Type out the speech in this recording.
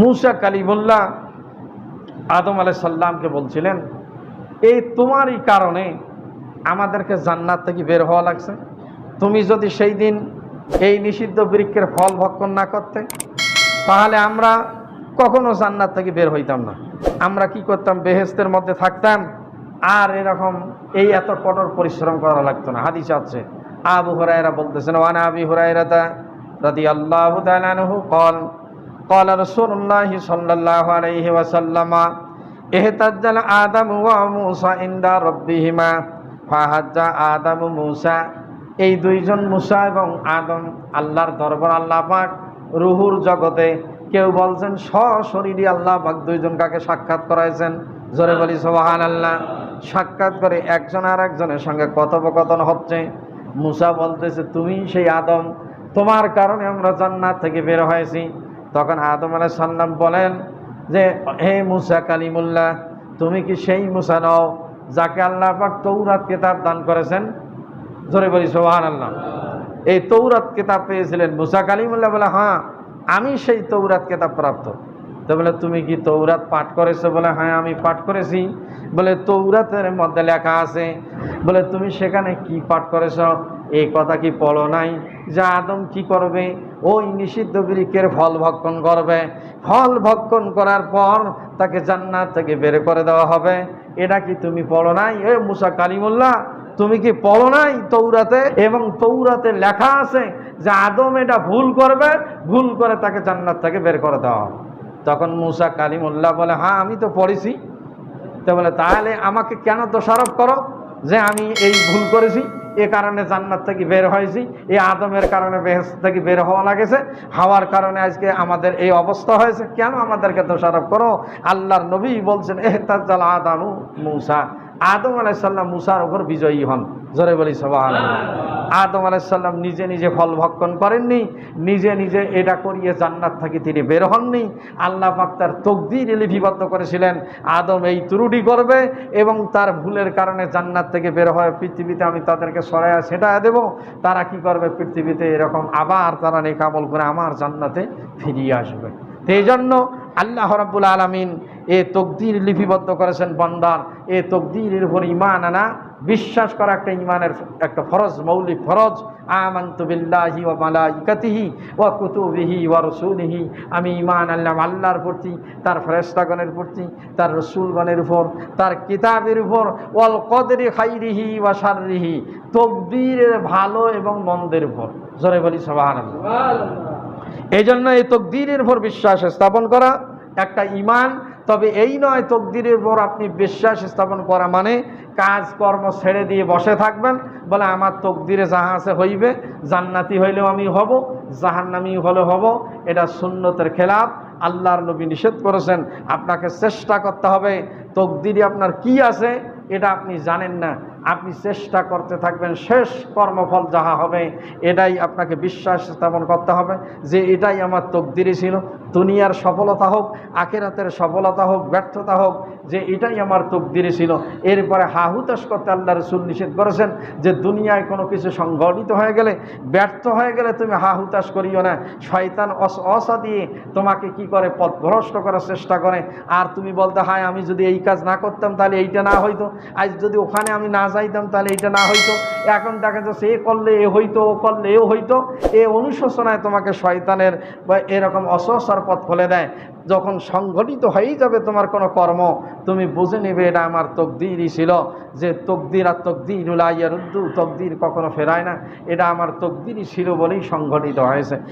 মুসা কালিমুল্লাহ আদম আলাই সাল্লামকে বলছিলেন, এই তোমারই কারণে আমাদেরকে জান্নাত থেকে বের হওয়া লাগছে। তুমি যদি সেই দিন এই নিষিদ্ধ বৃক্ষের ফল ভক্ষণ না করতে, তাহলে আমরা কখনো জান্নাত থেকে বের হইতাম না। আমরা কি করতাম? বেহেস্তের মধ্যে থাকতাম। আর এরকম এই এত কঠোর পরিশ্রম করা লাগতো না। হাদিস আছে, আবু হরাইরা বলতেছেন, ওয়ানা আবি হরাইরা তা রাদি আল্লাহ কল قال رسول الله صلى الله عليه وسلم اهتجل آدم وموسى عند ربهما فحج آدم موسى এই দুইজন মুসা এবং আদম আল্লাহর দরবার আল্লাহ পাক রুহুর জগতে কেউ বলছেন সশরীরই আল্লাহ পাক দুইজন কাকে সাক্ষাৎ করাইছেন জোরে বলি সোহান আল্লাহ সাক্ষাৎ করে একজন আর একজনের সঙ্গে কথোপকথন হচ্ছে মুসা বলতেছে তুমি সেই আদম তোমার কারণে আমরা জান্নাত থেকে বের হয়েছি তখন আদম আলাহ সাল্লাম বলেন যে, হে মুসা কালিমুল্লাহ, তুমি কি সেই মুসা নও যাকে আল্লাহ পাক তৌরাত কেতাব দান করেছেন? জোরে বলি সোহান আল্লাহ এই তৌরাত কেতাব পেয়েছিলেন মুসা কালিমুল্লাহ বলে হ্যাঁ আমি সেই তৌরাত কেতাব প্রাপ্ত। তো বলে, তুমি কি তৌরাত পাঠ করেছ? বলে হ্যাঁ আমি পাঠ করেছি। বলে তৌরাতের মধ্যে লেখা আছে। বলে, তুমি সেখানে কি পাঠ করেছ? এই কথা কি পড়ো নাই? যে আদম কি করবে? ওই নিষিদ্ধ বৃক্ষের ফল ভক্ষণ করবে। ফল ভক্ষণ করার পর তাকে জান্নাত থেকে বের করে দেওয়া হবে। এটা কি তুমি পড়ো নাই? এ মুসা কালিমুল্লাহ, তুমি কি পড়ো নাই তৌরাতে এবং তৌরাতে লেখা আছে যে আদম এটা ভুল করবে, ভুল করে তাকে জান্নাত থেকে বের করে দেওয়া হবে। তখন মুসা কালিমুল্লাহ বলে হ্যাঁ আমি তো পড়েছি। তো বলে, তাহলে আমাকে কেন দোষারোপ করো যে আমি এই ভুল করেছি? এ কারণে জান্নাত থেকে বের হয়েছি। এই আদমের কারণে বেহেস থেকে বের হওয়া লাগেছে। হওয়ার কারণে আজকে আমাদের এই অবস্থা হয়েছে। কেন আমাদেরকে দোষারোপ করো? আল্লাহর নবী বলছেন এহতাজাল আদামু মুসা। আদম আলাইসাল্লাম মুসার ওপর বিজয়ী হন। জোরে বলি সবাই আদম আলাইসাল্লাম নিজে নিজে ফল ভক্ষণ করেননি, নিজে নিজে এটা করিয়ে জান্নাত থেকে তিনি বের হননি। আল্লাহ পাক তার তকদির লিপিবদ্ধ করেছিলেন, আদম এই ত্রুটি করবে এবং তার ভুলের কারণে জান্নাত থেকে বের হয় পৃথিবীতে আমি তাদেরকে সরাইয়া সেটা দেব। তারা কি করবে? পৃথিবীতে এরকম আবার তারা নেকামল করে আমার জান্নাতে ফিরিয়ে আসবে। এই জন্য আল্লাহ রাব্বুল আলমিন এ তকদির লিপিবদ্ধ করেছেন বন্দার এ তকদিরের উপর ইমান আনা। বিশ্বাস করা একটা ইমানের একটা ফরজ মৌলিক ফরজ। বিল্লাহি ওয়া মালাইকাতিহি ওয়া কুতুবিহি ওয়া রাসূলিহি। আমি ইমান আল্লাহ আল্লাহর প্রতি তার ফেরেশতাগণের প্রতি তার রসুলগণের উপর তার কিতাবের উপর। ওয়াল কদরি খাইরিহি ওয়া শাররিহি। তকদিরের ভালো এবং মন্দের উপর। জোরে বলি সুবহানাল্লাহ। এই জন্য এই তকদিরের উপর বিশ্বাস স্থাপন করা একটা ইমান তবে এই নয় তকদিরের উপর আপনি বিশ্বাস স্থাপন করা মানে কাজ কর্ম ছেড়ে দিয়ে বসে থাকবেন, বলে আমার তকদিরে যাহা আছে হইবে, জান্নাতি হইলেও আমি হব, জাহান্নামি হলে হব, এটা সুন্নতের খেলাফ, আল্লাহর নবী নিষেধ করেছেন, আপনাকে চেষ্টা করতে হবে, তকদিরে আপনার কি আছে, এটা আপনি জানেন না। আপনি চেষ্টা করতে থাকবেন, শেষ কর্মফল যাহা হবে, এটাই আপনাকে বিশ্বাস স্থাপন করতে হবে যে এটাই আমার তকদিরে ছিল। দুনিয়ার সফলতা হোক, আখেরাতের সফলতা হোক, ব্যর্থতা হোক, যে এটাই আমার তকদিরে ছিল। এরপরে হাহুতাস করতে আল্লাহ রসুল নিষেধ করেছেন যে দুনিয়ায় কোনো কিছু সংগঠিত হয়ে গেলে, ব্যর্থ হয়ে গেলে তুমি হাহুতাস করিও না। শয়তান অস অসা দিয়ে তোমাকে কি করে পথভ্রষ্ট করার চেষ্টা করে? আর তুমি বলতে, হয়, আমি যদি এই কাজ না করতাম, তাহলে এইটা না হইতো। আজ যদি ওখানে আমি না যাইতাম, তাহলে এটা না হইতো। এখন দেখা যাচ্ছে, এ করলে এ হইতো, ও করলে এও হইতো। এ অনুশোচনায় তোমাকে শয়তানের বা এরকম অসহসার পথ খুলে দেয়। যখন সংঘটিত হয়েই যাবে তোমার কোনো কর্ম, তুমি বুঝে নেবে এটা আমার তকদিরই ছিল যে তকদির আর তকদির উলাইয়ার উদ্দু তকদির কখনো ফেরায় না। এটা আমার তকদিরই ছিল বলেই সংঘটিত হয়েছে।